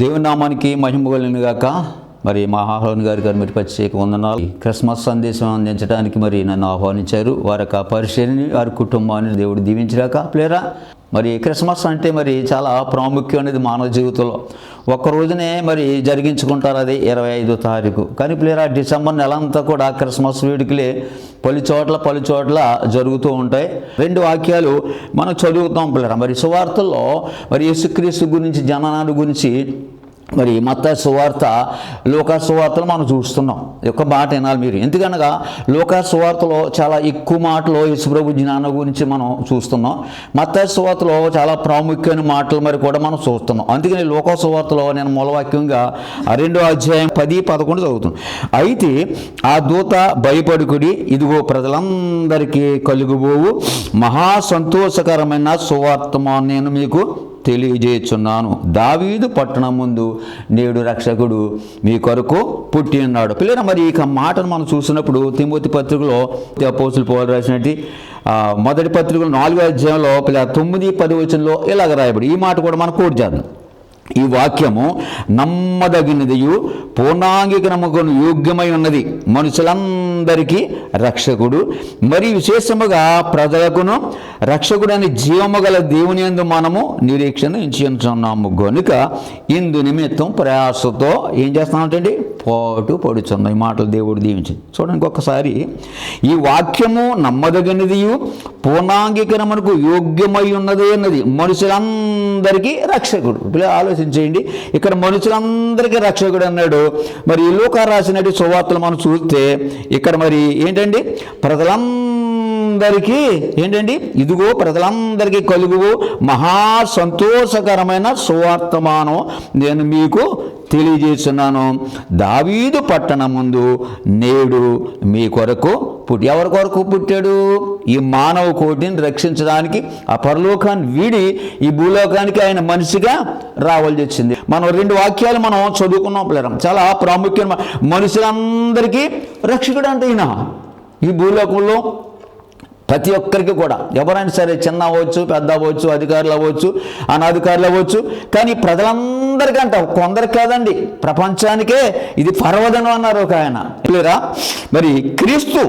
దేవుని నామానికి మహిమ గాక. మరి మా ఆహ్వాన్ గారి గారు మీరు ప్రత్యేక వందనాలు. క్రిస్మస్ సందేశం అందించడానికి మరి నన్ను ఆహ్వానించారు. వారి యొక్క పరిచయని వారి కుటుంబాన్ని దేవుడు దీవించరాక ప్లేరా మరి క్రిస్మస్ అంటే మరి చాలా ప్రాముఖ్యమైనది మానవ జీవితంలో. ఒక్క రోజునే మరి జరిగించుకుంటారు అది ఇరవై ఐదో తారీఖు. కానీ ప్లేరా డిసెంబర్ నెల అంతా కూడా క్రిస్మస్ వేడుకలే పలు చోట్ల పలు చోట్ల జరుగుతూ ఉంటాయి. రెండు వాక్యాలు మనం చదువుతాం పిల్లరా మరి సువార్తల్లో మరి యేసుక్రీస్తు గురించి జననాన్ని గురించి మరి మత సువార్త లోకా సువార్తలు మనం చూస్తున్నాం. యొక్క మాట వినాలి మీరు. ఎందుకనగా లోకా సువార్తలో చాలా ఎక్కువ మాటలు యశుప్రభు జ్ఞానం గురించి మనం చూస్తున్నాం. మత సువార్తలో చాలా ప్రాముఖ్యమైన మాటలు మరి కూడా మనం చూస్తున్నాం. అందుకని లోకా సువార్తలో నేను మూలవాక్యంగా రెండో అధ్యాయం పది పదకొండు చదువుతున్నాను అయితే ఆ దూత భయపడుకుడి ఇదిగో ప్రజలందరికీ కలుగుబోవు. మహా సంతోషకరమైన సువార్తమా నేను మీకు తెలియజేయుచున్నాను. దావీదు పట్టణం ముందు నేడు రక్షకుడు మీ కొరకు పుట్టి ఉన్నాడు. పిల్లల మరి ఇక మాటను మనం చూసినప్పుడు తిమోతి పత్రికలో అపోసులు పోలు రాసినట్టు మొదటి పత్రికలో నాలుగో అధ్యాయంలో పిల్ల తొమ్మిది పది వచనంలో ఇలాగ రాయబడి ఈ మాట కూడా మనం కోట్ చేద్దాం. ఈ వాక్యము నమ్మదగినదియు పూర్ణాంగికనముకును యోగ్యమై ఉన్నది. ప్రజలందరికీ రక్షకుడు. మరి విశేషముగా ప్రజలకును రక్షకుడు అని జీవము గల దేవుని యందు మనము నిరీక్షణ ఇచ్చున్నాము గనుక ఇందు నిమిత్తం ప్రయాసతో ఏం చేస్తున్నామంటే పోటు పడుచున్నాం ఈ మాటలు దేవుడు దీవించి. చూడండి ఒక్కసారి ఈ వాక్యము నమ్మదగినదియు పూర్ణాంగీకరమునకు యోగ్యమై ఉన్నది అన్నది మనుషులందరికీ రక్షకుడు. ఇప్పుడు ఆలోచించేయండి ఇక్కడ మనుషులందరికీ రక్షకుడు అన్నాడు. మరి ఈ లోక రాసినట్టు సువార్తలు మనం చూస్తే ఇక్కడ మరి ఏంటండి? ప్రజలందరికీ ఏంటండి? ఇదిగో ప్రజలందరికీ కలుగు మహా సంతోషకరమైన సువార్తమానం నేను మీకు తెలియజేస్తున్నాను. దావీదు పట్టణం ముందు నేడు మీ కొరకు పుట్టి ఎవరి కొరకు పుట్టాడు? ఈ మానవ కోటిని రక్షించడానికి ఆ పరలోకాన్ని వీడి ఈ భూలోకానికి ఆయన మనిషిగా రావాల్సి వచ్చింది మనం రెండు వాక్యాలు మనం చదువుకున్నాం పిల్లరం చాలా ప్రాముఖ్యం మనుషులందరికీ రక్షకుడు అంటే ఈయన. ఈ భూలోకంలో ప్రతి ఒక్కరికి కూడా ఎవరైనా సరే చిన్న అవ్వచ్చు పెద్ద అవ్వచ్చు అధికారులు అవ్వచ్చు అనధికారులు అవ్వచ్చు కానీ ప్రజలందరికీ అంట కొందరికి కాదండి ప్రపంచానికే ఇది పర్వదనం అన్నారు ఒక ఆయన. క్లియరా మరి క్రీస్తు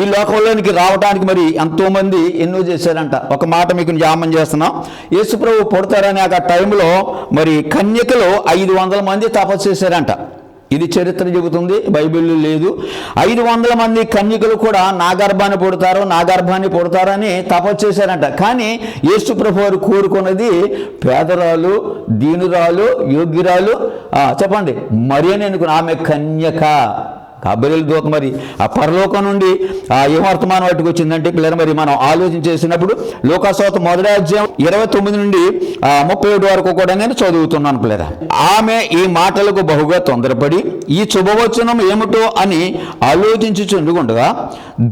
ఈ లోకంలోనికి రావడానికి మరి ఎంతోమంది ఎన్నో చేశారంట. ఒక మాట మీకు జ్ఞాపం చేస్తున్నాం. యేసుప్రభు పుడతారనే ఆ టైంలో మరి కన్యకలు ఐదు వందల మంది తపస్సు చేశారంట. ఇది చరిత్ర చెబుతుంది బైబిల్లో లేదు. ఐదు వందల మంది కన్యకులు కూడా నా గర్భాన్ని పుడతారు నా గర్భాన్ని పుడతారని తపస్సు చేశారంట. కానీ యేసుప్రభు వారు కోరుకున్నది పేదరాలు దీనురాలు యోగ్యురాలు చెప్పండి మరి అని అనుకున్న ఆమె కన్యక. కబరిల్ దూత మరి ఆ పరలోకం నుండి ఆ ఏమర్థమానం వాటికి వచ్చిందంటే పిల్లలు మరి మనం ఆలోచన చేసినప్పుడు లోకాసోత మొదటి అధ్యాయం ఇరవై తొమ్మిది నుండి ముప్పై ఏడు వరకు కూడా నేను చదువుతున్నాను పిల్లరా. ఆమె ఈ మాటలకు బహుగా తొందరపడి ఈ శుభవచనం ఏమిటో అని ఆలోచించుచుండుకుండగా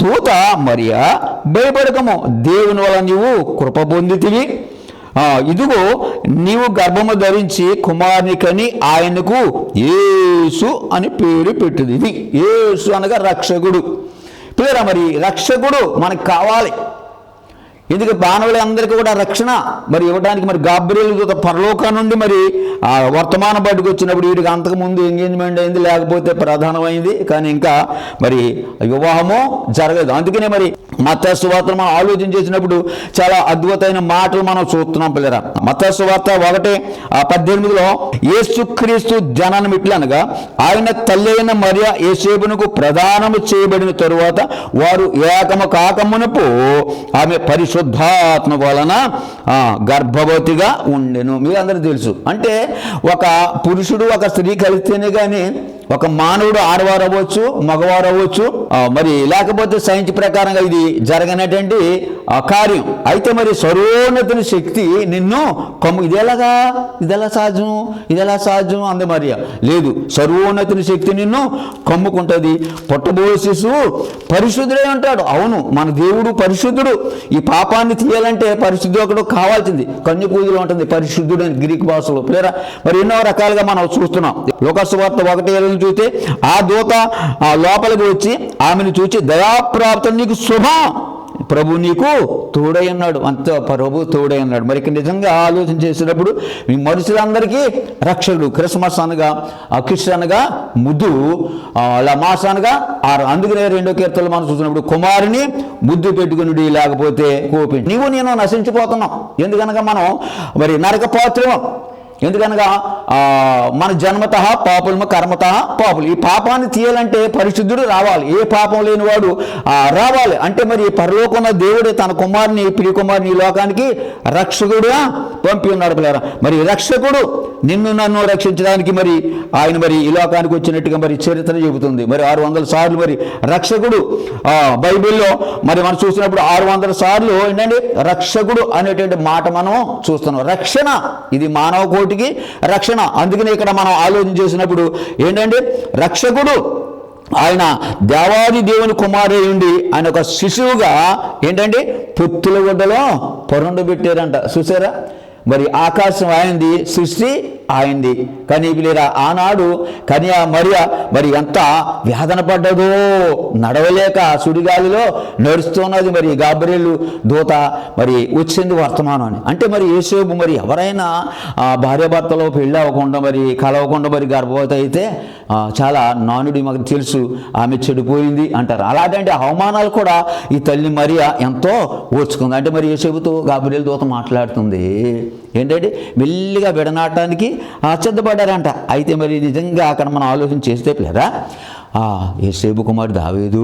దూత మరియా భయపడకము దేవుని వల్ల నీవు కృప పొందితివి. ఇదిగో నీవు గర్భము ధరించి కుమారునికని ఆయనకు యేసు అని పేరు పెట్టింది. ఇది యేసు అనగా రక్షకుడు. పేరా మరి రక్షకుడు మనకు కావాలి. ఎందుకు మానవులందరికీ కూడా రక్షణ. మరి ఇవ్వడానికి మరి గాబ్రియల్ పరలోకా నుండి మరి ఆ వర్తమాన బయటకు వచ్చినప్పుడు వీడికి అంతకుముందు ఎంగేజ్మెంట్ అయింది లేకపోతే ప్రధానమైంది. కానీ ఇంకా మరి వివాహము జరగలేదు. అందుకనే మరి మత సువార్తను మనం ఆలోచన చేసినప్పుడు చాలా అద్భుతమైన మాటలు మనం చూస్తున్నాం పిల్లరా. మత వార్త ఒకటి ఆ పద్దెనిమిదిలో యేసుక్రీస్తు జననం ఇట్లనగా ఆయన తల్లి అయిన మరియ యేసేపునకు ప్రదానము చేయబడిన తరువాత వారు ఏకము కాకమునపు ఆమె పరిశుద్ధాత్మ వలన గర్భవతిగా ఉండెను. మీరు అందరూ తెలుసు. అంటే ఒక పురుషుడు ఒక స్త్రీ కలిస్తేనే కానీ ఒక మానవుడు ఆడవారు అవ్వచ్చు మగవారు అవ్వచ్చు. మరి లేకపోతే సైన్స్ ప్రకారంగా ఇది జరగనటువంటి కార్యం. అయితే మరి సర్వోన్నతుని శక్తి నిన్ను కమ్ము ఇదేలాగా ఇదెలా సాధ్యం? ఇదెలా సాధ్యం? అంది మరి లేదు సర్వోన్నతుని శక్తి నిన్ను కమ్ముకుంటుంది. పుట్టబోయే శిశువు పరిశుద్ధుడే ఉంటాడు అవును మన దేవుడు పరిశుద్ధుడు. ఈ పాపాన్ని తీయాలంటే పరిశుద్ధి ఒకడు కావాల్సింది. కన్ను పూజలు ఉంటుంది పరిశుద్ధుడు అని గ్రీక్ భాషలో. ప్లేరా మరి ఎన్నో రకాలుగా మనం చూస్తున్నాం. లోకస్వార్త ఒకటి చూస్తే ఆ దూత ఆ లోపలికి వచ్చి ఆమెను చూచి దయాప్రాప్తం నీకు శుభం. ప్రభు నీకు తోడై ఉన్నాడు. అంత ప్రభు తోడై ఉన్నాడు. మరి నిజంగా ఆలోచన చేసినప్పుడు మీ మనుషులందరికీ రక్షకుడు క్రిస్మస్ అనగా ఆ అనగా ముద్దు ఆ, మాస అనగా ఆరు అందుకనే రెండో కీర్తనలు మనం చూసినప్పుడు కుమారుని ముద్దు పెట్టుకుని లేకపోతే కోపి నీవు నేను నశించిపోతున్నాం. ఎందుకనగా మనం మరి నరక పాత్రం ఎందుకనగా మన జన్మత పాపులము కర్మత పాపులు. ఈ పాపాన్ని తీయాలంటే పరిశుద్ధుడు రావాలి. ఏ పాపం లేనివాడు రావాలి. అంటే మరి పరలోకున్న దేవుడు తన కుమారుని ప్రియ కుమారుని ఈ లోకానికి రక్షకుడుగా పంపి ఉన్నాడు పిల్లరా. మరి రక్షకుడు నిన్ను నన్ను రక్షించడానికి మరి ఆయన మరి ఈ లోకానికి వచ్చినట్టుగా మరి చరిత్ర చెబుతుంది. మరి ఆరు వందల సార్లు మరి రక్షకుడు బైబిల్లో మరి మనం చూసినప్పుడు ఆరు వందల సార్లు ఏంటంటే రక్షకుడు అనేటువంటి మాట మనం చూస్తున్నాం. రక్షణ ఇది మానవ కోటికి రక్షణ. అందుకనే ఇక్కడ మనం ఆలోచన చేసినప్పుడు ఏంటంటే రక్షకుడు ఆయన దేవాది దేవుని కుమారుడి ఆయన ఒక శిశువుగా ఏంటంటే పొత్తుల గుడ్డలో పొరండు పెట్టారంట. చూసారా? మరి ఆకాశం ఆయనది సృష్టి ఆయింది కానీ వీళ్ళ ఆనాడు కన్యా మరియ మరి ఎంత వేదన పడ్డదో నడవలేక సుడిగాలిలో నడుస్తున్నది మరి గాబరేలు దూత మరి వచ్చింది వర్తమానం అని అంటే మరి యేసేపు మరి ఎవరైనా ఆ, భార్యాభర్తలో పెళ్ళి అవ్వకుండా మరి కలవకుండా మరి గర్భవతి అయితే చాలా నానుడి మాకు తెలుసు ఆమె చెడిపోయింది అంటారు. అలాంటి అవమానాలు కూడా ఈ తల్లి మరియ ఎంతో ఓర్చుకుంది. అంటే మరి యేసేపుతో గాబరేలు దూత మాట్లాడుతుంది. ఏంటంటే మెల్లిగా విడనాటానికి ఆశ్చర్యపడ్డారంట అయితే మరి నిజంగా అక్కడ మనం ఆలోచన చేస్తే పిల్లరా ఆ ఏసేపు కుమారుడు దావేదు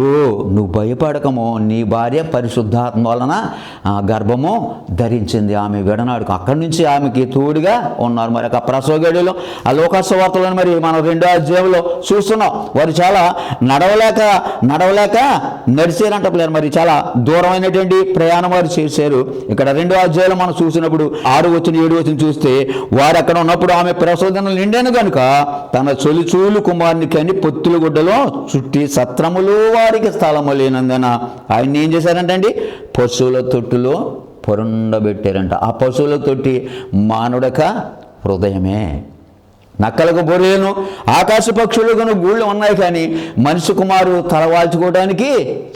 నువ్వు భయపడకము. నీ భార్య పరిశుద్ధాత్మ వలన గర్భము ధరించింది ఆమె విడనాడుకు. అక్కడి నుంచి ఆమెకి తోడుగా ఉన్నారు మరి ఒక ప్రసవగడిలో ఆ లోకాసువార్తలను మరి మనం రెండో అధ్యాయంలో చూస్తున్నాం. వారు చాలా నడవలేక నడవలేక నడిచారంట పిల్లలు మరి చాలా దూరమైనటువంటి ప్రయాణం వారు చేశారు. ఇక్కడ రెండో అధ్యాయంలో మనం చూసినప్పుడు ఆరు వచ్చిన ఏడు వచ్చిన చూస్తే వారు అక్కడ ఉన్నప్పుడు ఆమె ప్రసోదనలు నిండాను కనుక తన చొలిచూలు కుమారుని కని పొత్తుల గుడ్డలో చుట్టి సత్రములు వారికి స్థలము లేనందున ఆయన ఏం చేశారంటండి పశువుల తొట్టులో పొరుండబెట్టారంట. ఆ పశువుల తొట్టి మానుడక హృదయమే. నక్కలకు బొరేను ఆకాశ పక్షులకు గూళ్ళు ఉన్నాయి కానీ మనిషి కుమారు తలవాల్చుకోవడానికి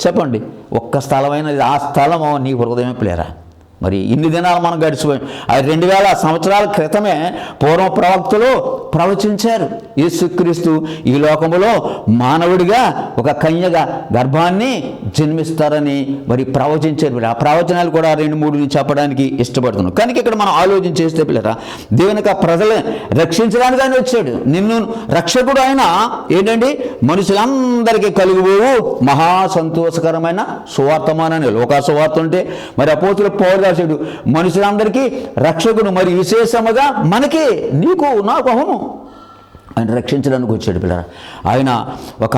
చెప్పండి ఒక్క స్థలమైనది ఆ స్థలము నీ హృదయమే ప్లేరా మరి ఇన్ని దినాలు మనం గడిచిపోయాం. అది రెండు వేల సంవత్సరాల క్రితమే పూర్వ ప్రవక్తలు ప్రవచించారు. యేసుక్రీస్తు ఈ లోకములో మానవుడిగా ఒక కన్యగా గర్భాన్ని జన్మిస్తారని మరి ప్రవచించారు. మరి ఆ ప్రవచనాలు కూడా రెండు మూడు చెప్పడానికి ఇష్టపడుతున్నాను కనుక ఇక్కడ మనం ఆలోచన చేస్తే పిల్లరా దేవునికి ఆ ప్రజలు రక్షించడానికి ఆయన వచ్చాడు. నిన్ను రక్షకుడు ఆయన ఏంటండి? మనుషులందరికీ కలిగిపోవు. మహా సంతోషకరమైన సువార్తమానని లోకా సువార్త ఉంటే మరి అపోతుల పౌరుగా రాశాడు మనుషులందరికీ రక్షకుడు మరి విశేషముగా మనకి నీకు నాకు అవును ఆయన రక్షించడానికి వచ్చాడు పిల్లరా. ఆయన ఒక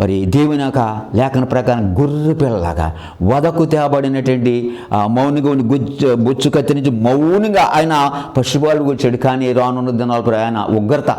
మరి దేవుని యొక్క లేఖన ప్రకారం గొర్రె పిల్లలాగా వదకు తేబడినటువంటి ఆ మౌనిగా ఉండి గుజ్జు బొచ్చు కత్తిరించి మౌనంగా ఆయన పశుపాలకు వచ్చాడు. కానీ రానున్న దినాలపై ఆయన ఉగ్రత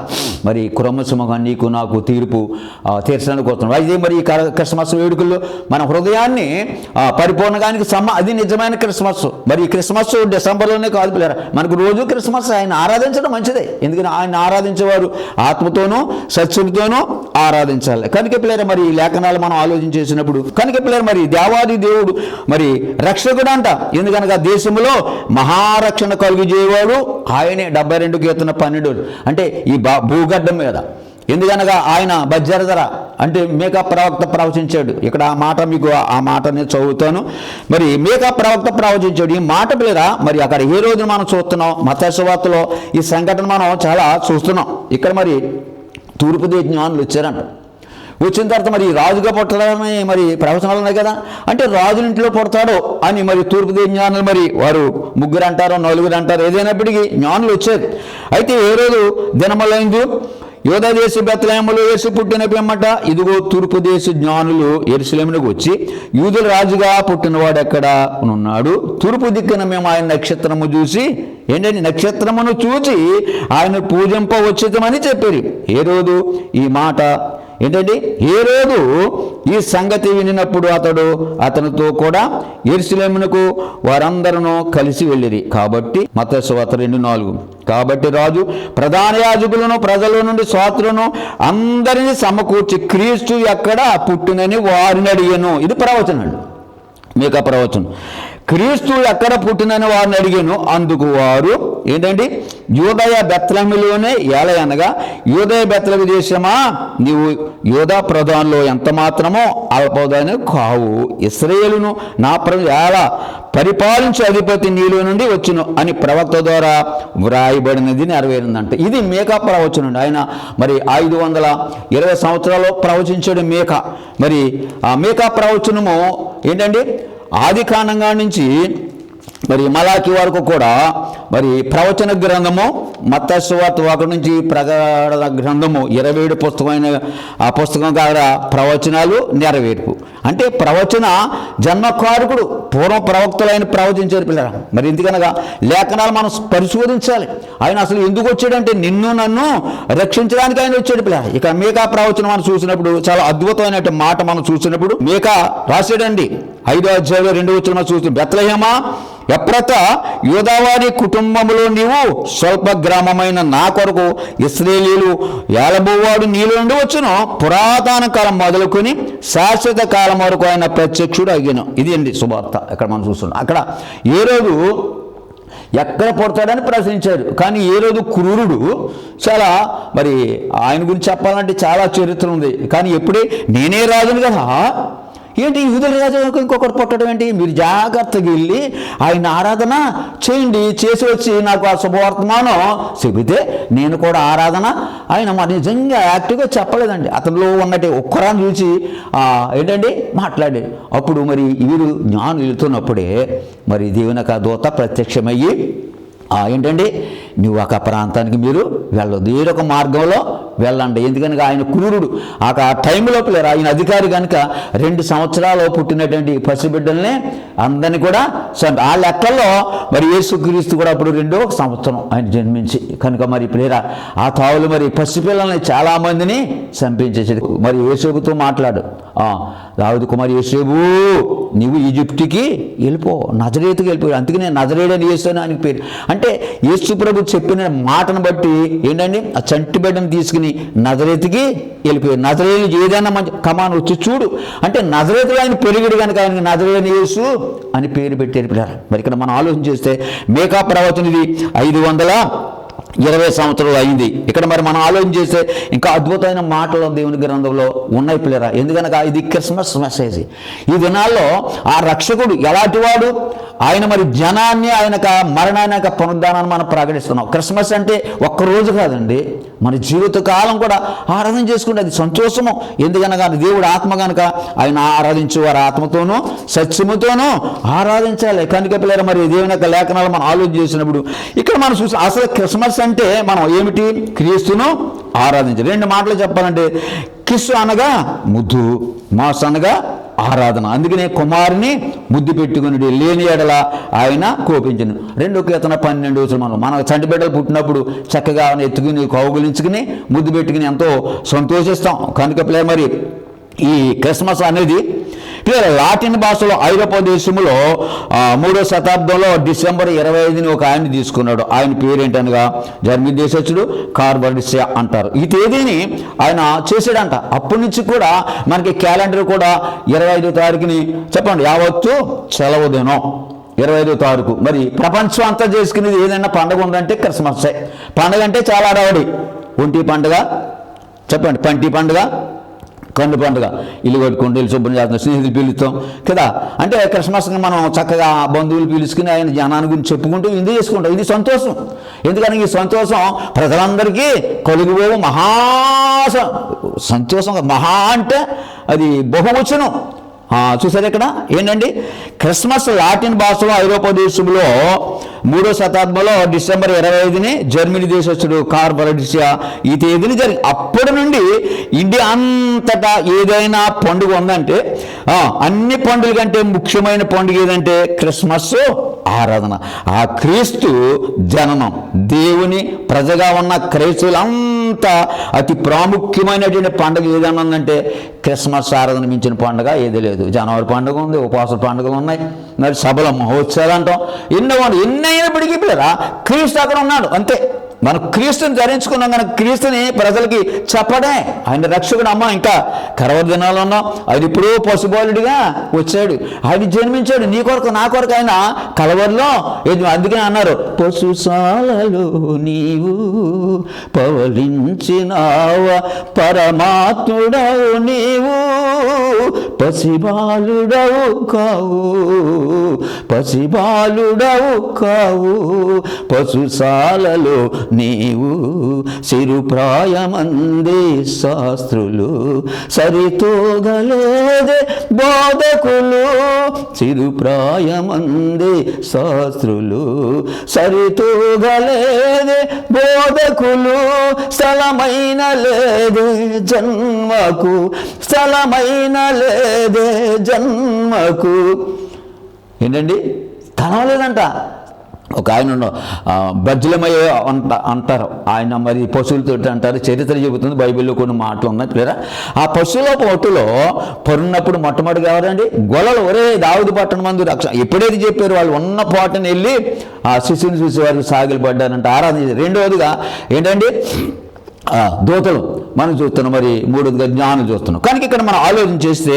మరి క్రమశమగా నీకు నాకు తీర్పు తీర్చడానికి వస్తున్నాడు అయితే మరి ఈ కర- క్రిస్మస్ వేడుకల్లో మన హృదయాన్ని పరిపూర్ణగానికి సమ అది నిజమైన క్రిస్మస్. మరి ఈ క్రిస్మస్ డిసెంబర్లోనే కాదు పిల్లరా. మనకు రోజు క్రిస్మస్ ఆయన ఆరాధించడం మంచిదే. ఎందుకంటే ఆయన ఆరాధించేవారు ఆ ఆత్మతోనూ సత్యంతోనూ ఆరాధించాలి. కనుక పిల్లలు మరి ఈ లేఖనాలు మనం ఆలోచించేసినప్పుడు కనుక పిల్లలు మరి దేవాది దేవుడు మరి రక్షకుడు అంట. ఎందుకనగా దేశంలో మహారక్షణ కలుగు చేయవాడు ఆయనే డెబ్బై రెండు కీర్తన పన్నెండు. అంటే ఈ బా భూగడ్డం మీద. ఎందుకనగా ఆయన బజ్జరధర అంటే మేకా ప్రవక్త ప్రవచించాడు. ఇక్కడ ఆ మాట మీకు ఆ మాట నేను చదువుతాను. మరి మేకా ప్రవక్త ప్రవచించాడు. ఈ మాట మీద మరి అక్కడ ఏ రోజున మనం చూస్తున్నాం? మతశవార్తలో ఈ సంఘటన మనం చాలా చూస్తున్నాం. ఇక్కడ మరి తూర్పు దేశ జ్ఞానులు వచ్చారంట. వచ్చిన తర్వాత మరి రాజుగా పుట్టడమే మరి ప్రవచనాలు ఉన్నాయి కదా? అంటే రాజుల ఇంట్లో పుడతాడు అని మరి తూర్పు దేశ జ్ఞానులు మరి వారు ముగ్గురు అంటారు నలుగురు అంటారు ఏదైనప్పటికీ జ్ఞానులు వచ్చారు. అయితే ఏ రోజు దినమలైంది? యోధా దేశ బెత్తలేములు వేసి పుట్టిన పిమ్మట ఇదిగో తూర్పు దేశ జ్ఞానులు ఎరుసలేమునికి వచ్చి యూదుల రాజుగా పుట్టినవాడు ఎక్కడ ఉన్నాడు. తూర్పు దిక్కున మేము ఆయన నక్షత్రము చూసి ఏంటంటే నక్షత్రమును చూసి ఆయన పూజింపవచ్చితమని చెప్పారు. ఏ రోజు ఈ మాట ఏంటంటే ఏ రోజు ఈ సంగతి వినినప్పుడు అతడు అతనితో కూడా ఎరుసలేమునకు వారందరూ కలిసి వెళ్ళిరి. కాబట్టి మతస్వాత రెండు నాలుగు. కాబట్టి రాజు ప్రధాన యాజకులను ప్రజల నుండి స్వాతులను అందరినీ సమకూర్చి క్రీస్తు ఎక్కడ పుట్టినని వారిని అడిగాను. ఇది ప్రవచనండి ఆ ప్రవచనం. క్రీస్తు ఎక్కడ పుట్టినని వారిని అడిగాను. అందుకు వారు ఏంటండి? యూదయ బెత్లమిలోనే ఏల అనగా యూదయ బెత్లమి దేశమా? నీవు యూదా ప్రధానంలో ఎంత మాత్రమో అల్పదని కావు. ఇస్రాయేలును నా ప్ర ఏల పరిపాలించే అధిపతి నీలో నుండి వచ్చును అని ప్రవక్త ద్వారా వ్రాయబడినది నెరవేరిందంట ఇది మేకా ప్రవచనం ఆయన మరి ఐదు వందల ఇరవై సంవత్సరాలు ప్రవచించాడు మేక. మరి ఆ మేకా ప్రవచనము ఏంటండి? ఆది కాండంగా నుంచి మరి మలాకి వరకు కూడా మరి ప్రవచన గ్రంథము మత్స్యవార్త ఒక నుంచి ప్రకటన గ్రంథము ఇరవై ఏడు పుస్తకమైన ఆ పుస్తకం కాడ ప్రవచనాలు నెరవేర్పు. అంటే ప్రవచన జన్మకారకుడు పూర్వ ప్రవక్తలైన ప్రవచించారు పిల్లరా. మరి ఎందుకనగా లేఖనాలు మనం పరిశోధించాలి. ఆయన అసలు ఎందుకు వచ్చాడంటే నిన్ను నన్ను రక్షించడానికి ఆయన వచ్చాడు పిల్లరా. ఇక మేకా ప్రవచనం మనం చూసినప్పుడు చాలా అద్భుతమైన మాట మనం చూసినప్పుడు మేకా రాశాడండి. ఐదో అధ్యాయంలో రెండు వచ్చిన చూస్తుంది. చూసి బెత్లహేమా ఎప్రత యోదావారి కుటుంబంలో నీవు స్వల్ప గ్రామమైన నా కొరకు ఇస్రేలీలు ఏలబోవాడు నీలో నుండి వచ్చును. పురాతన కాలం మొదలుకొని శాశ్వత కాలం వరకు ఆయన ప్రత్యక్షుడు అగిన ఇది అండి శుభార్త ఇక్కడ మనం చూస్తున్నాం. అక్కడ ఏ రోజు ఎక్కడ పుడతాడని ప్రశ్నించారు. కానీ ఏ రోజు క్రూరుడు. చాలా మరి ఆయన గురించి చెప్పాలంటే చాలా చరిత్ర ఉంది. కానీ ఎప్పుడే నేనే రాజును కదా. ఏంటి యూదుల రాజు ఇంకొకటి పుట్టడం ఏంటి? మీరు జాగ్రత్తగా వెళ్ళి ఆయన ఆరాధన చేయండి. చేసి వచ్చి నాకు ఆ శుభవర్తమానం చెబితే నేను కూడా ఆరాధన ఆయన మరి నిజంగా యాక్టివ్గా చెప్పలేదండి. అతనిలో ఉన్నట్టు ఒక్కరాన్ని చూసి ఏంటండి? మాట్లాడి. అప్పుడు మరి వీరు జ్ఞానం వెళుతున్నప్పుడే మరి దేవుని యొక్క దూత ప్రత్యక్షమయ్యి ఏంటండి? నువ్వు ఒక ప్రాంతానికి మీరు వెళ్ళదు ఏదొక మార్గంలో వెళ్ళండి. ఎందుకనగా ఆయన క్రూరుడు. ఆ టైం టైంలో ఆయన అధికారి కనుక రెండు సంవత్సరాలు పుట్టినటువంటి పసిబిడ్డల్ని అందరినీ కూడా చంపి ఆ లెక్కల్లో మరి యేసుక్రీస్తు కూడా అప్పుడు రెండో సంవత్సరం ఆయన జన్మించి కనుక మరి ప్లేరా ఆ తావులు మరి పసిపిల్లల్ని చాలామందిని చంపించేసేది. మరి యేసేబుతో మాట్లాడు. దావుది కుమార్ యేసేబు నీవు ఈజిప్ట్కి వెళ్ళిపో నజరేతుకి వెళ్ళిపోయాడు అందుకే నేను నజరేడని యేసు అని పేరు. అంటే యేసు ప్రభు చెప్పిన మాటను బట్టి ఏంటండి? ఆ చంటి బిడ్డను తీసుకుని నజరేతికి వెళ్ళిపోయారు నజరేలు ఏదైనా మంచి కమాన్ వచ్చి చూడు. అంటే నజరేతులు ఆయన పెరిగిడు కనుక ఆయనకి నజరేని యేసు అని పేరు పెట్టారు. పిల్లలు మరి ఇక్కడ మనం ఆలోచన చేస్తే మేకా ప్రవచన ఇది. ఐదు వందల ఇరవై సంవత్సరాలు అయింది. ఇక్కడ మరి మనం ఆలోచన చేస్తే ఇంకా అద్భుతమైన మాటలు దేవుని గ్రంథంలో ఉన్నాయి పిల్లరా. ఎందుకనగా ఇది క్రిస్మస్ మెసేజ్. ఈ దినాల్లో ఆ రక్షకుడు ఎలాంటి వాడు? ఆయన మరి జనాన్ని ఆయన మరణాన్ని యొక్క పునరుద్ధానాన్ని మనం ప్రకటిస్తున్నాం. క్రిస్మస్ అంటే ఒక్క రోజు కాదండి. మన జీవిత కాలం కూడా ఆరాధన చేసుకుంటే అది సంతోషము. ఎందుకనగా దేవుడు ఆత్మ కనుక ఆయన ఆరాధించు వారి ఆత్మతోనూ సత్యముతోనూ ఆరాధించాలి. కనుక పిల్లలు మరి దేవుని యొక్క లేఖనాలు మనం ఆలోచన చేసినప్పుడు ఇక్కడ మనం చూసి అసలు క్రిస్మస్ అంటే మనం ఏమిటి? క్రీస్తును ఆరాధించాలి రెండు మాటలు చెప్పాలంటే కిస్సు అనగా ముద్దు మాస్ అనగా ఆరాధన. అందుకనే కుమారుని ముద్దు పెట్టుకుని లేని ఎడల ఆయన కోపించను. రెండు కీర్తన పన్నెండు రోజులు మనం మన చంటి బిడ్డలు పుట్టినప్పుడు చక్కగా ఆయన ఎత్తుకుని కౌగులించుకుని ముద్దు పెట్టుకుని ఎంతో సంతోషిస్తాం. కనుక ప్లే మరి ఈ క్రిస్మస్ అనేది లాటిన్ భాషలో ఐరోపా దేశంలో మూడో శతాబ్దంలో డిసెంబర్ ఇరవై ఐదుని ఒక ఆయన తీసుకున్నాడు. ఆయన పేరేంటనగా? జర్మనీ దేశస్తుడు కార్బడిసియా అంటారు. ఈ తేదీని ఆయన చేశాడంట. అప్పటి నుంచి కూడా మనకి క్యాలెండర్ కూడా ఇరవై ఐదో తారీఖుని చెప్పండి. యావత్తు సెలవు దినం. ఇరవై ఐదో తారీఖు. మరి ప్రపంచం అంతా చేసుకునేది ఏదైనా పండగ ఉందంటే క్రిస్మస్. పండగ అంటే చాలా అడవడి. ఒంటి పండుగ? చెప్పండి. పంటి పండుగ? కన్ను పండుగ. ఇల్లు కట్టుకుంటూ ఇల్లు శుభ్రం చేస్తాం స్నేహితులు పిలుస్తాం. కదా? అంటే క్రిస్మస్కి మనం చక్కగా బంధువులు పిలుచుకుని ఆయన జనాన్ని గురించి చెప్పుకుంటూ ఇది చేసుకుంటాం. ఇది సంతోషం. ఎందుకని ఈ సంతోషం? ప్రజలందరికీ కలుగుబో మహా సంతోషం. మహా అంటే అది బహువచనం. చూసారు ఇక్కడ? ఏంటండి? క్రిస్మస్ లాటిన్ భాషలో ఐరోపా దేశంలో మూడో శతాబ్దంలో డిసెంబర్ ఇరవై ఐదుని జర్మనీ దేశస్తుడు కార్బరడిసియా ఈ తేదీని జరిగి అప్పటి నుండి ఇండియా అంతటా ఏదైనా పండుగ ఉందంటే అన్ని పండుగల కంటే ముఖ్యమైన పండుగ ఏదంటే క్రిస్మస్ ఆరాధన. ఆ క్రీస్తు జననం. దేవుని ప్రజగా ఉన్న క్రైస్తవులంతా అతి ప్రాముఖ్యమైనటువంటి పండుగ ఏదైనా ఉందంటే క్రిస్మస్ ఆరాధన మించిన పండుగ ఏది లేదు. జనవరి పండుగ ఉంది ఉపవాస పండుగలు ఉన్నాయి. మరి సభల మహోత్సవాలు అంటాం. ఎన్నో ఎన్ని అయినప్పటికీ పిల్లరా క్రీస్తు అక్కడ ఉన్నాడు అంతే. మనం క్రీస్తుని ధరించుకున్నాం కనుక క్రీస్తుని ప్రజలకి చెప్పడే. ఆయన రక్షకుడు అమ్మ ఇంకా కరవ దినాలు ఉన్నాం. ఆయన ఇప్పుడు పశుబాలుడిగా వచ్చాడు. ఆయన జన్మించాడు. నీ కొరకు నా కొరకు ఆయన కలవరిలో. ఇది అందుకని అన్నారు పశుశాలలో నీవు పవలించినావ? పరమాత్ముడవు నీవు పసిబాలుడవు కావు పసిబాలుడవు కావు పశుశాలలో నీవు సిరుప్రాయమందే శాస్త్రులు సరితూగలేదే బోధకులు. సిరుప్రాయమందే శాస్త్రులు సరితూగలేదే బోధకులు. స్థలమైన లేదే జన్మకు స్థలమైన లేదే జన్మకు. ఏంటండి? స్థలం లేదంట ఒక ఆయన ఉన్న- బజ్జలమయ్య అంట అంటారు. ఆయన మరి పశువులతో అంటారు. చరిత్ర చెబుతుంది. బైబిల్లో కొన్ని మాటలు ఉన్నాయి లేదా ఆ పశువుల పోటులో పరున్నప్పుడు మొట్టమొదటిగా ఎవరండి? గొలలు ఒరే దావుది పట్టణ మందు రక్ష. ఎప్పుడైతే చెప్పారు వాళ్ళు. ఉన్న పోటని వెళ్ళి ఆ శిశువుని చూసి వారు సాగిలు పడ్డారంటే ఆరాధన రెండవదిగా ఏంటండి? దూతలు. మనం చూస్తున్నాం మరి మూడోదిగా జ్ఞానం చూస్తున్నాం. కనుక ఇక్కడ మనం ఆలోచన చేస్తే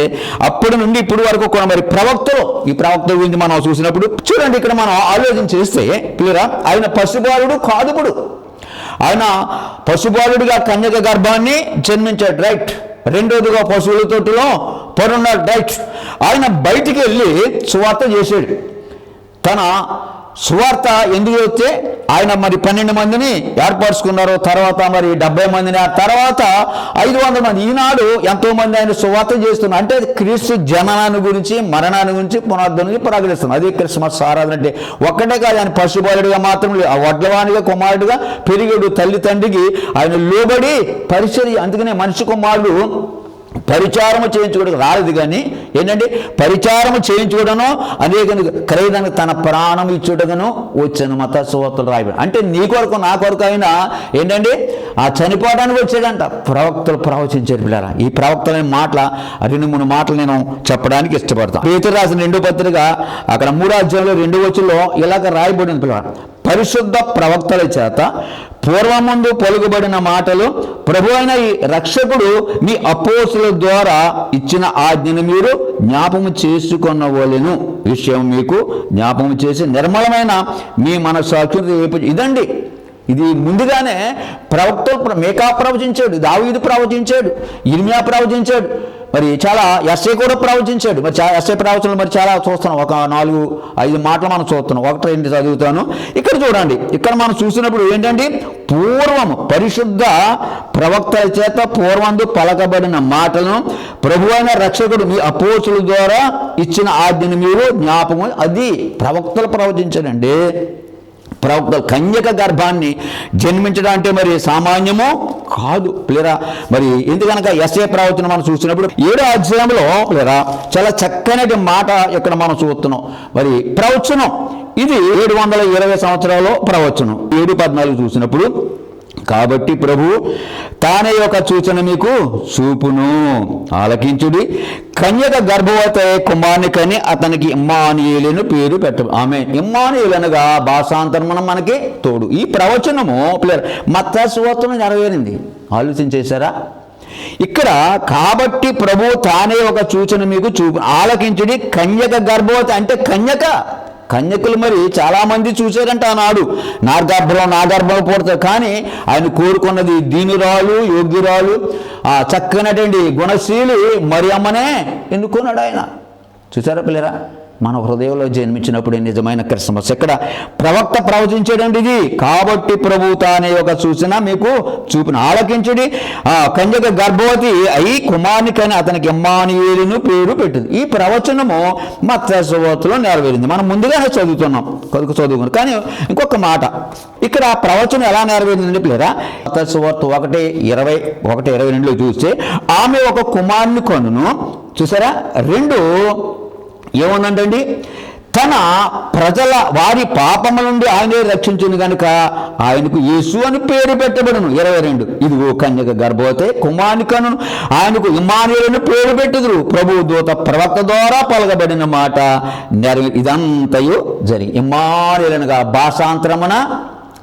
అప్పటి నుండి ఇప్పుడు వరకు కూడా మరి ప్రవక్తలు ఈ ప్రవక్త గురించి మనం చూసినప్పుడు చూడండి ఇక్కడ మనం ఆలోచన చేస్తే క్లియరా ఆయన పశుబాలుడు కాదుపుడు ఆయన పశుబాలుడిగా కన్యక గర్భాన్ని జన్మించాడు రైట్ రెండోదిగా పశువుల తోటిలో పరున్నాడు రైట్ ఆయన బయటికి వెళ్ళి సువార్త చేశాడు. తన సువార్త ఎందుకు వస్తే ఆయన మరి పన్నెండు మందిని ఏర్పరచుకున్నారు తర్వాత మరి డెబ్బై మందిని ఆ తర్వాత ఐదు వందల మంది. ఈనాడు ఎంతోమంది ఆయన సువార్త చేస్తున్నారు. అంటే క్రీస్తు జననాన్ని గురించి మరణాన్ని గురించి పునరుద్ధరణ గురించి ప్రకటిస్తున్నారు. అది క్రిస్మస్ ఆరాధన అంటే ఒక్కటే కాదు ఆయన పశుపాలుడిగా మాత్రం లేదు. ఆ వడ్లవానిగా కుమారుడిగా పెరిగాడు తల్లి తండ్రికి. ఆయన లోబడి పరిచర్య. అందుకనే మనిషి కుమారుడు పరిచారము చేయించుకోవడం రాలేదు కానీ ఏంటంటే పరిచారము చేయించుకోవడను అనేక క్రైదానికి తన ప్రాణం ఇచ్చుటను వచ్చాను మత సువార్తలు రాయబడి అంటే నీ కొరకు నా కొరకు అయినా ఏంటంటే ఆ చనిపోవడానికి వచ్చాడంట. ప్రవక్తలు ప్రవచించారు పిల్లరా. ఈ ప్రవక్తలైన మాటల రెండు మూడు మాటలు నేను చెప్పడానికి ఇష్టపడతాను పేతురు రాసిన రెండో పత్రిక అక్కడ మూడో అధ్యాయంలో రెండు వచ్చులో ఇలాగ రాయబడింది పిల్లరా. పరిశుద్ధ ప్రవక్తల చేత పూర్వముందు పలుకుబడిన మాటలు ప్రభు అయిన ఈ రక్షకుడు మీ అపోసుల ద్వారా ఇచ్చిన ఆజ్ఞను మీరు జ్ఞాపము చేసుకొనవలెను. విషయం మీకు జ్ఞాపము చేసి నిర్మలమైన మీ మనస్సాక్షి రేపు ఇదండి. ఇది ముందుగానే ప్రవక్తలు మేకా ప్రవచించాడు దావీదు ప్రవచించాడు ఇర్మియా ప్రవచించాడు మరి చాలా ఎస్ఐ కూడా ప్రవచించాడు. మరి ఎస్ఐ ప్రవచనలు మరి చాలా చూస్తున్నాం. ఒక నాలుగు ఐదు మాటలు మనం చూస్తున్నాం. ఒకటి రెండు చదువుతాను. ఇక్కడ చూడండి ఇక్కడ మనం చూసినప్పుడు ఏంటంటే పూర్వము పరిశుద్ధ ప్రవక్తల చేత పూర్వందు పలకబడిన మాటలను ప్రభు అయిన రక్షకుడు మీ అపోచుల ద్వారా ఇచ్చిన ఆజ్ఞను మీరు జ్ఞాపకం అది ప్రవక్తలు ప్రవచించాడండి ప్రవక్త కన్యక గర్భాన్ని జన్మించడం అంటే మరి సామాన్యము కాదు లేరా మరి ఎందుకనక ఎస్ఏ ప్రవచనం మనం చూసినప్పుడు ఏడో అధ్యాయంలో లేరా చాలా చక్కనటి మాట ఇక్కడ మనం చూస్తున్నాం. మరి ప్రవచనం ఇది ఏడు వందల ఇరవై సంవత్సరాల్లో ప్రవచనం. ఏడు పద్నాలుగు చూసినప్పుడు కాబట్టి ప్రభు తానే ఒక సూచన మీకు చూపును. ఆలకించుడి. కన్యక గర్భవతి కుమారుని కని అతనికి ఇమ్మానియులను పేరు పెట్ట. ఆమె ఇమ్మానియేలు అనగా భాషాంతర్మనం మనకి తోడు. ఈ ప్రవచనము ప్లేయర్ మత్త సువార్తను నెరవేరింది. ఆలోచన చేశారా ఇక్కడ కాబట్టి ప్రభు తానే ఒక సూచన మీకు చూపు ఆలకించుడి. కన్యక గర్భవతి అంటే కన్యక కన్యకులు మరి చాలామంది చూశారంట ఆనాడు. నాగర్భం నాగర్భం నా పుడతారు కానీ ఆయన కోరుకున్నది దీనురాలు యోగ్యురాలు ఆ చక్కనటువంటి గుణశీలి మరి అమ్మనే ఎన్నుకున్నాడు ఆయన. చూసారా పిల్లరా? మన హృదయంలో జన్మించినప్పుడు నిజమైన క్రిస్మస్. ఇక్కడ ప్రవక్త ప్రవచించాడండి ఇది? కాబట్టి ప్రభుత అనే ఒక సూచన మీకు చూపిన ఆలకించుడి. ఆ కన్యక గర్భవతి అయి కుమారునికని అతనికి ఇమ్మానియేలును పేరు పెట్టింది. ఈ ప్రవచనము మత్స్యవతిలో నెరవేరింది. మనం ముందుగానే చదువుతున్నాం. కొద్దిగా చదువుకున్నాం కానీ ఇంకొక మాట. ఇక్కడ ఆ ప్రవచనం ఎలా నెరవేరింది పిల్లరా? మత్స్యవార్త ఒకటి ఇరవై ఒకటి ఇరవై రెండులో చూస్తే ఆమె ఒక కుమారుని కొనును. చూసారా? రెండు ఏముందంటండి తన ప్రజల వారి పాపముల నుండి ఆయనే రక్షించింది కనుక ఆయనకు యేసు అని పేరు పెట్టబడును. ఇరవై రెండు. ఇదిగో కన్యక గర్భవతే కుమానికను ఆయనకు ఇమానులను పేరు పెట్టుదురు. ప్రభు దూత ప్రవక్త ద్వారా పలకబడిన మాట నెరవే ఇదంతయు జరిగి ఇమానులనగా భాషాంతరమున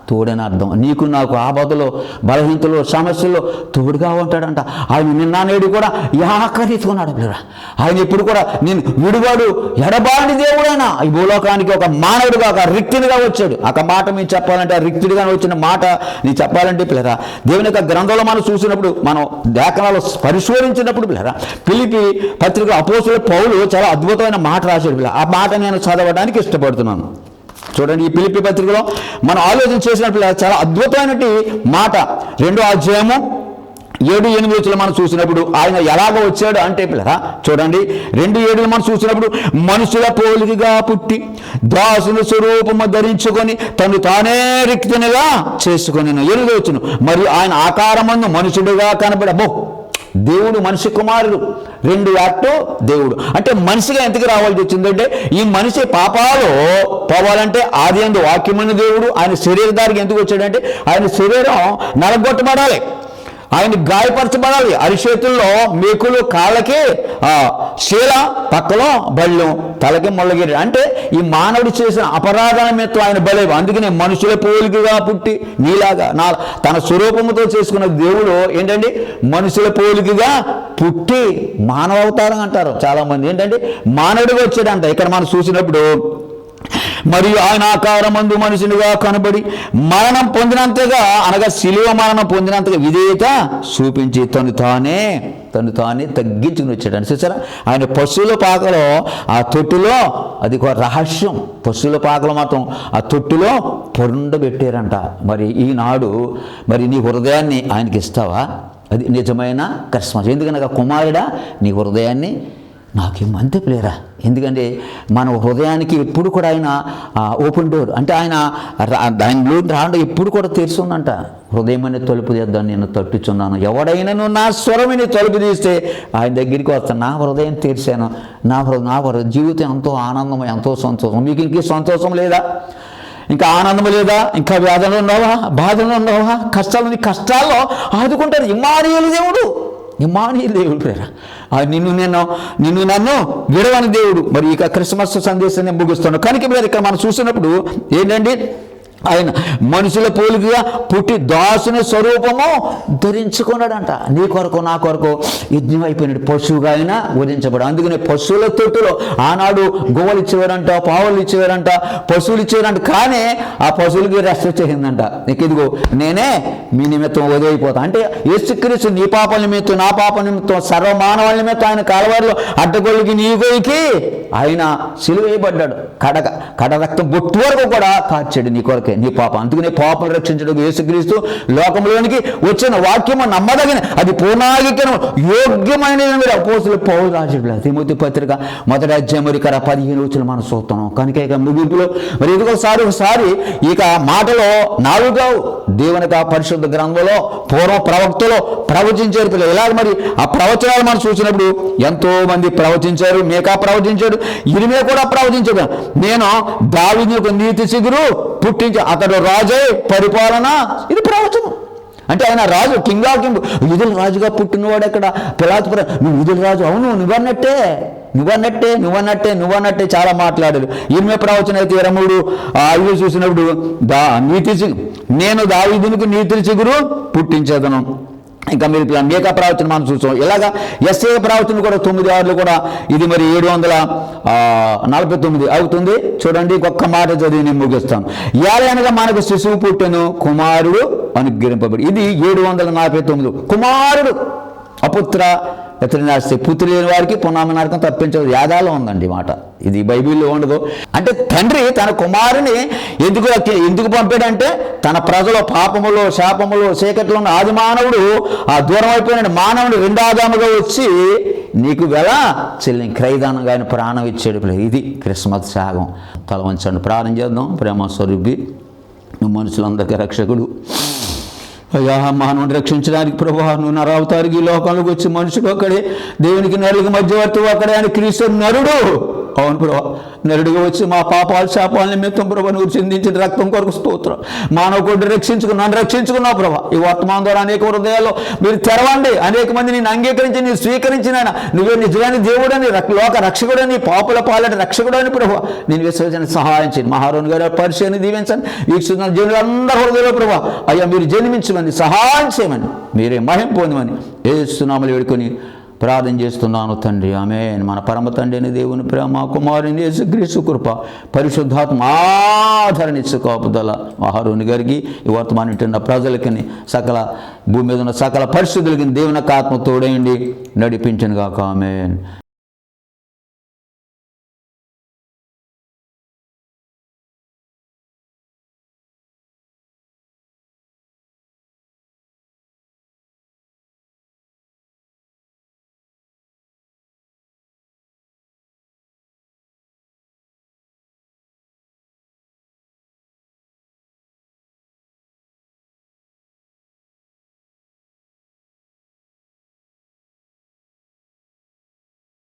తోడని అర్థం. నీకు నాకు ఆపదలో బలహీనతలో సమస్యల్లో తోడుగా ఉంటాడంట. ఆయన నిన్న నేడు కూడా యాకరిస్తున్నాడు పిల్లరా ఆయన ఇప్పుడు కూడా నేను విడువాడు ఎడబాని దేవుడైనా. ఈ భూలోకానికి ఒక మానవుడిగా ఒక రిక్తుడిగా వచ్చాడు. ఒక మాట మీరు చెప్పాలంటే ఆ రిక్తుడిగా వచ్చిన మాట నేను చెప్పాలంటే పిల్లరా దేవుని యొక్క గ్రంథంలో మనం చూసినప్పుడు మనం లేఖనాలు పరిశోధించినప్పుడు పిల్లరా పిలిపి పత్రిక అపోసుల పౌలు చాలా అద్భుతమైన మాట రాశాడు పిల్ల ఆ మాట నేను చదవడానికి ఇష్టపడుతున్నాను. చూడండి ఈ పిలిపి పత్రికలో మనం ఆలోచన చేసినప్పుడు చాలా అద్భుతమైనటి మాట. రెండో అధ్యాయము ఏడు ఎనిమిది వచ్చిన మనం చూసినప్పుడు ఆయన ఎలాగ వచ్చాడు అంటే పిల్లరా చూడండి. రెండు ఏడులు మనం చూసినప్పుడు మనుషుల పోలికగా పుట్టి దాసుని స్వరూపము ధరించుకొని తను తానే రిక్తినిగా చేసుకొని ఎనిమిది వచ్చును మరియు ఆయన ఆకారమందు మనుషుడుగా కనబడబో దేవుడు మనిషి కుమారుడు. రెండు యాక్టు దేవుడు. అంటే మనిషిగా ఎంతకు రావాల్సి వచ్చిందంటే ఈ మనిషి పాపాలు పోవాలంటే ఆది అందు వాక్యమైన దేవుడు ఆయన శరీరదారికి ఎందుకు వచ్చాడంటే ఆయన శరీరం నలగొట్టబడాలి ఆయన గాయపరచబడాలి. అరిచేతుల్లో మేకులు కాళ్ళకి శీల పక్కలో బళ్ళు తలకి ముళ్ళగిరి అంటే ఈ మానవుడు చేసిన అపరాధాల మీద ఆయన బలే అందుకనే మనుషుల పోలికగా పుట్టి నీలాగా నా తన స్వరూపముతో చేసుకున్న దేవుడు ఏంటండి? మనుషుల పోలికగా పుట్టి మానవ అవతారం అంటారు చాలామంది. ఏంటంటే మానవుడిగా వచ్చాడంట. ఇక్కడ మనం చూసినప్పుడు మరియు ఆయన ఆకారమందు మనుషునిగా కనబడి మరణం పొందినంతగా అనగా శిలువ మరణం పొందినంతగా విధేయత చూపించి తను తానే తను తానే తగ్గించుకుని వచ్చాడు చూసారా? ఆయన పశువుల పాకలో ఆ తొట్టులో అది ఒక రహస్యం. పశువుల పాకలో మాత్రం ఆ తొట్టులో పొరుండబెట్టారంట మరి ఈనాడు మరి నీ హృదయాన్ని ఆయనకి ఇస్తావా? అది నిజమైన క్రిస్మస్ ఎందుకనగా కుమారుడా నీ హృదయాన్ని నాకేం అంతే ఎందుకంటే మన హృదయానికి ఎప్పుడు కూడా ఆయన ఓపెన్ డోర్ అంటే ఆయన దానిలో రావడం ఎప్పుడు కూడా తెరుచుందంట. హృదయం తలుపు తీద్దాం నేను తట్టుచున్నాను. ఎవడైనాను నా స్వరమిని తలుపు తీస్తే ఆయన దగ్గరికి వస్తాను నా హృదయం తెరిచాను. నా హృదయం నా హృదయం జీవితం ఎంతో ఆనందం ఎంతో సంతోషం మీకు ఇంకే సంతోషం లేదా? ఇంకా ఆనందం లేదా? ఇంకా వేదనలు ఉన్నావా? బాధలు ఉన్నావా? కష్టాలు నీ కష్టాల్లో ఆదుకుంటారు ఇమానియలు దేవుడు. ఇమానియలు దేవుడు ఆ నిన్ను నేను నిన్ను నన్ను విడవని దేవుడు. మరి ఇక క్రిస్మస్ సందేశాన్ని ముగిస్తాను. కనుక మీరు ఇక్కడ మనం చూసినప్పుడు ఏంటండి? ఆయన మనుషుల పోలికగా పుట్టి దాసుని స్వరూపము ధరించుకున్నాడంట. నీ కొరకు నా కొరకు యజ్ఞం అయిపోయినాడు పశువుగా ఆయన వధించబడు. అందుకనే పశువుల తొట్టులో ఆనాడు గోవలు ఇచ్చేవారంట పావులు ఇచ్చేవారంట పశువులు ఇచ్చేవారంట కానీ ఆ పశువులకి రెస్ట్ వచ్చేసిందంట. నీకు ఇదిగో నేనే మీ నిమిత్తం వదిలిపోతా అంటే యేసుక్రీస్తు నీ పాపల నిమిత్తం నా పాప నిమిత్తం సర్వమానవాళ్ళ నిమిత్తం ఆయన కలవారిలో అడ్డగొలికి నీ గొలికి ఆయన సిలువేయబడ్డాడు. కడక కడ రక్తం బొట్టు వరకు కూడా కాచాడు నీ కొరకు. నీ పాప. అందుకనే పాపం రక్షించడం యేసుక్రీస్తు లోకంలోనికి వచ్చిన వాక్యము నమ్మదగిన అది పూర్ణాగికను యోగ్యమైన మీరు. అపోసులు పౌరు రాజుల తిమోతి పత్రిక మొదటి అధ్యాయం మరి పదిహేను వచ్చిన మనం చూస్తున్నాం. కనుక ఇక ముగింపులో మరి ఇది ఒకసారి ఒకసారి ఇక మాటలో నాలుగో దేవుని పరిశుద్ధ గ్రంథంలో పూర్వ ప్రవక్తలో ప్రవచించారు పిల్లలు ఇలాగ మరి ఆ ప్రవచనాలు మనం చూసినప్పుడు ఎంతో మంది ప్రవచించారు మేకా ప్రవచించాడు ఇరిమే కూడా ప్రవచించాడు. నేను దావిని ఒక నీతి శిగురు పుట్టించి అతడు రాజే పరిపాలన? ఇది ప్రవచనం. అంటే ఆయన రాజు కింగ్ ఆఫ్ కింగ్ విధుల రాజుగా పుట్టినవాడు ఎక్కడ? పిలాతుపుర నువ్వు విధుల రాజు. అవును నువ్వన్నట్టే. నువ్వన్నట్టే నువ్వన్నట్టే నువ్వన్నట్టే చాలా మాట్లాడారు. ఈమె ప్రవచన అయితే ఇరవై మూడు ఐదు చూసినప్పుడు దా నీతి నేను దావిదునికి నీతి చిగురు పుట్టించేదను. ఇంకా మీరు ఇప్పుడు మేకా ప్రవచనం మనం చూసాం ఇలాగా ఎస్ఏ ప్రవచనం కూడా తొమ్మిది ఆరులు కూడా ఇది మరి ఏడు వందల నలభై తొమ్మిది అవుతుంది. చూడండి ఒక్క మాట చదివి నేను ముగిస్తాను. ఏలైనగా మనకు శిశువు పుట్టెను కుమారుడు అనుగ్రహింపబడి ఇది ఏడు వందల నలభై తొమ్మిది. కుమారుడు అపుత్ర ఎత్రినాస్తి పుత్రులు లేని వారికి పునామ నరకం తప్పించదు యాదాలో ఉందండి మాట. ఇది బైబిల్లో ఉండదు. అంటే తండ్రి తన కుమారుని ఎందుకు ఎందుకు పంపాడంటే తన ప్రజల పాపములో శాపములో చీకట్లో ఉన్న ఆది మానవుడు ఆ దూరం అయిపోయిన మానవుడు రెండాదాముగా వచ్చి నీకు వెల చెల్లి క్రైదానంగా ఆయన ప్రాణం ఇచ్చాడు. ఇది క్రిస్మస్ సాగం తల వంచండి. ప్రాణం చేద్దాం. ప్రేమ స్వరూపి నువ్వు మనుషులందరికీ రక్షకుడు. అయ్యా మానవుని రక్షించడానికి ప్రభు నువ్వు నరవతారికి ఈ లోకంలోకి వచ్చి మనుషుడు అక్కడే దేవునికి నరుడికి మధ్యవర్తి అక్కడే అని క్రీస్తు నరుడు అవును ప్రభా నరుడిగా వచ్చి మా పాపాలు శాపాల నిమిత్తం ప్రభా నువ్వు చిందించిన రక్తం కొరకు స్తోత్రం. మానవ కొద్ది రక్షించుకుని నన్ను రక్షించుకున్నావు ప్రభా. ఈ వర్తమానం ద్వారా అనేక హృదయాల్లో మీరు తెరవండి. అనేక మంది నేను అంగీకరించి నేను స్వీకరించిన నువ్వే నిజమైన దేవుడని లోక రక్షకుడని పాపుల పాలన రక్షకుడని ప్రభా. నేను విశ్వసించిన సహాయం చేయండి. మహారోని గారి పరిచయాన్ని దీవించండి. వీక్షిస్తున్న జనులందరూ హృదయంలో ప్రభా అయ్యా మీరు జన్మించమని సహాయం చేయమని మీరే మహిం పొందమని ఏ సునామలు వేడుకొని ప్రార్థన చేస్తున్నాను తండ్రి. ఆమె మన పరమ తండ్రి అని దేవుని ప్రేమ కుమారుని యేసుక్రీస్తు కృప పరిశుద్ధాత్మ ఆదరణించు కాపుదల ఆహారుని గారికి ఈ వర్తమానం వింటున్న ప్రజలకి సకల భూమి మీద ఉన్న సకల పరిస్థితులకి దేవుని ఆత్మ తోడేయండి నడిపించను గాక. ఆమె